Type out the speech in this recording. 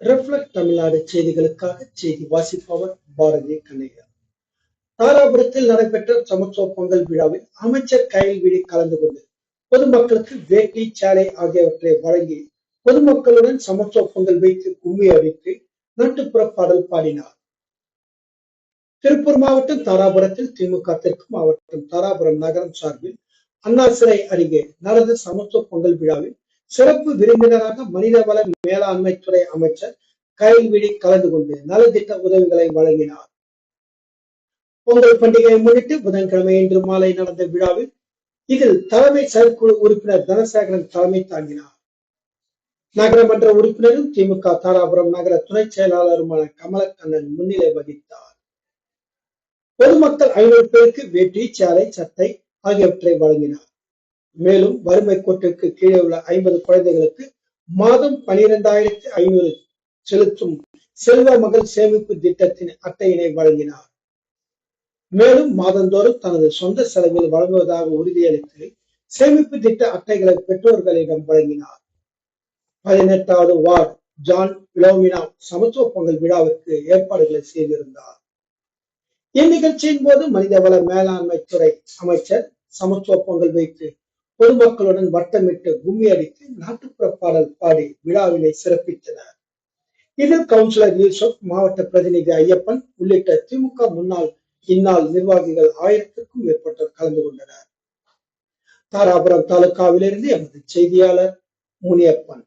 Reflect Tamil Nadu செய்திகளுக்காக செய்தி வாசிப்பவர் பாரதிய கண்ணையா தாராபுரத்தில் நடைபெற்ற சமத்துவ பொங்கல் விழாவில் அமைச்சர் கயல்விழி கலந்து கொண்டு பொதுமக்களுக்கு வேட்டி சாலை ஆகியவற்றை வழங்கி பொதுமக்களுடன் சமத்துவ பொங்கல் வைத்து கும்மி அடித்து நாட்டுப்புற பாடல் பாடினார். திருப்பூர் மாவட்டம் தாராபுரத்தில் திமுக தெற்கு மாவட்டம் தாராபுரம் நகரம் சார்பில் அண்ணா சிலை அருகே நடந்த சமத்துவ பொங்கல் விழாவில் சிறப்பு விருந்தினராக மனிதவள மேலாண்மை துறை அமைச்சர் கைவிழி கலந்து கொண்டு நலத்திட்ட உதவிகளை வழங்கினார். பொங்கல் பண்டிகையை முன்னிட்டு புதன்கிழமை இன்று மாலை நடந்த விழாவில் இதில் தலைமை செயற்குழு உறுப்பினர் தனசேகரன் தலைமை தாங்கினார். நகரமன்ற உறுப்பினரும் திமுக தாராபுரம் நகர துணை செயலாளருமான கமலக்கண்ணன் முன்னிலை வகித்தார். பொதுமக்கள் ஐநூறு பேருக்கு வேட்டி சேலை சட்டை ஆகியவற்றை வழங்கினார். மேலும் வறுமை கோட்டிற்கு கீழே உள்ள ஐம்பது குழந்தைகளுக்கு மாதம் பனிரெண்டாயிரத்தி ஐநூறு செலுத்தும் செல்வ மகள் சேமிப்பு திட்டத்தின் அட்டையினை வழங்கினார். மேலும் மாதந்தோறும் தனது சொந்த செலவில் வழங்குவதாக உறுதியளித்து சேமிப்பு திட்ட அட்டைகளை பெற்றோர்களிடம் வழங்கினார். பதினெட்டாவது வார்டு ஜான் பிலோமினா சமத்துவ பொங்கல் விழாவிற்கு ஏற்பாடுகளை செய்திருந்தார். இந்நிகழ்ச்சியின் போது மனிதவள மேலாண்மை துறை அமைச்சர் சமத்துவ பொங்கல் வைத்து பொதுமக்களுடன் வட்டமிட்டு கும்மி அடித்து நாட்டுப்புற பாடல் பாடி விழாவினை சிறப்பித்தனர். இதில் கவுன்சிலர் யூசப் மாவட்ட பிரதிநிதி ஐயப்பன் உள்ளிட்ட திமுக முன்னாள் இந்நாள் நிர்வாகிகள் ஆயிரத்திற்கும் மேற்பட்டோர் கலந்து கொண்டனர். தாராபுரம் தாலுகாவிலிருந்து எமது செய்தியாளர் முனியப்பன்.